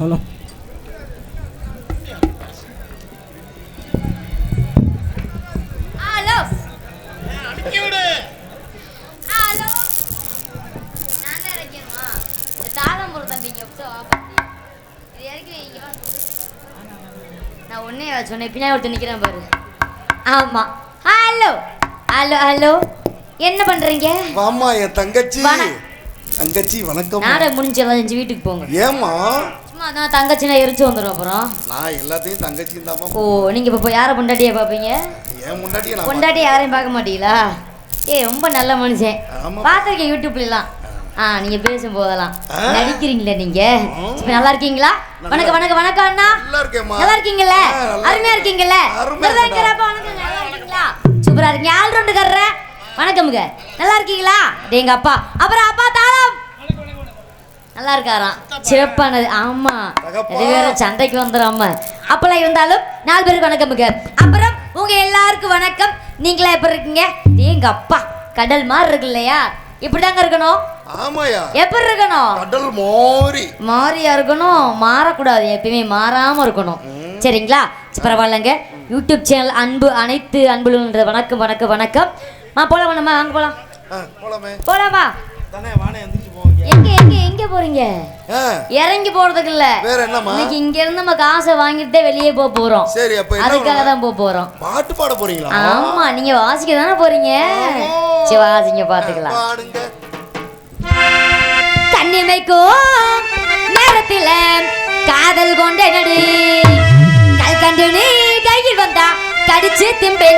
Hello. Hello. Hello. நான் ஒன்னே சொன்னேன். பின்னாடி ஒருத்தர் நிற்கிறேன் பாரு. ஆமாம் ஹலோ. Hello hello. என்ன பண்ணுறீங்க வாமா என் தங்கச்சி. வண- தங்கச்சி வணக்கம் முடிஞ்செல்லாம் செஞ்சு வீட்டுக்கு போங்க. ஏமா சும்மா அதான் தங்கச்சினா எரிச்சு வந்துடும் அப்புறம். நான் எல்லாத்தையும் தங்கச்சியும் தாமா ஓ நீங்கள் இப்போ யாரை பொண்டாட்டியை பார்ப்பீங்க? என் நான் பொண்டாட்டி யாரையும் பார்க்க மாட்டீங்களா? ஏய் ரொம்ப நல்ல மனுஷன். பார்த்துருக்கேன் யூடியூப்லாம் ஆ நீங்க பேசும் போதெல்லாம்? நடிக்கிறீங்களே நீங்க? இப்ப நல்லா இருக்கீங்களா? வணக்கம் வணக்கம் வணக்கம் அண்ணா. நல்லா இருக்கீங்கல்ல? அருமையா. இருக்கீங்கல்ல? சூப்பரா இருக்கீங்க. ஆள் ரெண்டு கர்ற வணக்கமுங்க. நல்லா இருக்கீங்களா? எங்க அப்பா. அப்புறம் அப்பா நல்லா இருக்காராம் சிறப்பானது. ஆமா. இது வேற சண்டைக்கு வந்துடாம அப்பெல்லாம் இருந்தாலும் நாலு பேருக்கு வணக்கமுங்க அப்புறம் உங்க எல்லாருக்கும் வணக்கம். நீங்களா எப்படி இருக்கீங்க? எங்க அப்பா கடல் மாதிரி இருக்கு இல்லையா? இப்படிதாங்க இருக்கணும். ஆமாயா எப்படி இருக்கணும்? கடல் மோரி. மாறியா இருக்கணும். மாறக்கூடாது. எப்பயுமே மாறாம இருக்கணும். சரிங்களா? சரி, பரவாயில்லைங்க. யூடியூப் சேனல் அன்பு அனைத்து அன்புன்ற வணக்கம் வணக்கம் வணக்கம். மா போலாம் நம்ம? வாங்க போலாம். ஆ, போலாமே. எங்க எங்க? எங்க போறீங்க? இறங்கி போறதுக்கு இல்ல வேற என்னம்மா? இன்னைக்கு இங்க இருந்து நம்ம காசை வாங்கிட்டு வெளியே போக போறோம். சரி அப்ப அதுக்காக? தான் போக போறோம். பாட்டு பாட போறீங்களா? ஆமா நீங்க வாசிக்க தானே போறீங்க? சரி வாசிங்க பாத்துக்கலாம். கண்ணிமைக்கும் நேரத்தில காதல் கொண்ட நடி. கல் கண்டு நீ கையில் வந்தா கடிச்சு திம்பே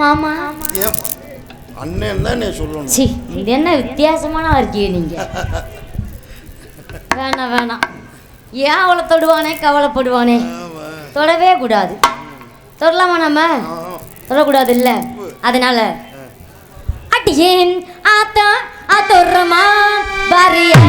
மாமா. அண்ணன் தான் இது என்ன வித்தியாசமான இருக்கீங்க நீங்க. வேணாம் வேணாம். ஏன் அவளை தொடுவானே கவலைப்படுவானே? தொடவே கூடாது. தொடலாமா நம்ம? தொடக்கூடாது இல்லை? அதனால அட்டியேன் ஆத்தா ஆத்தோரமா பாரியா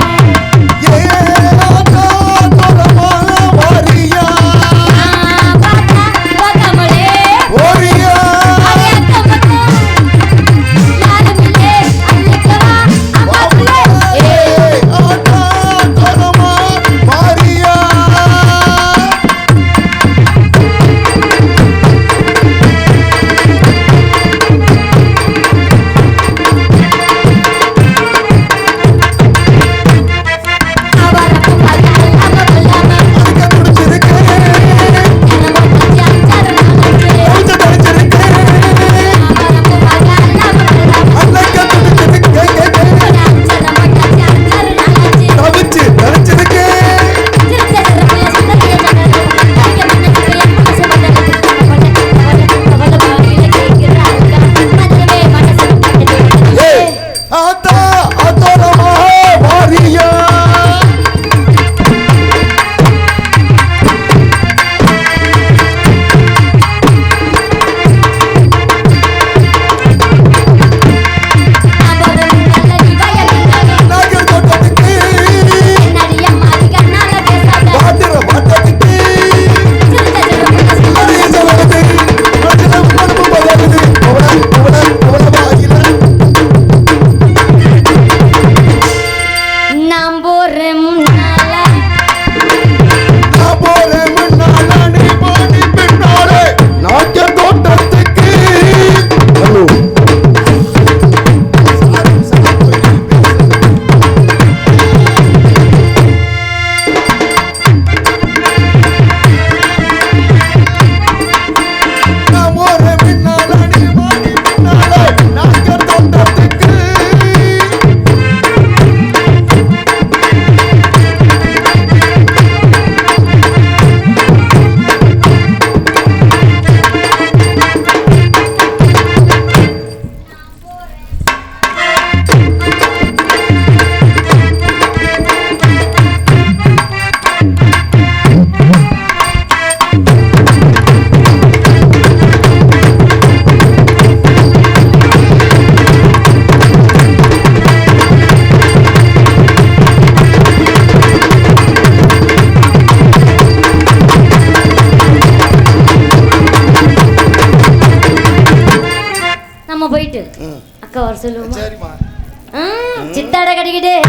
ready to do.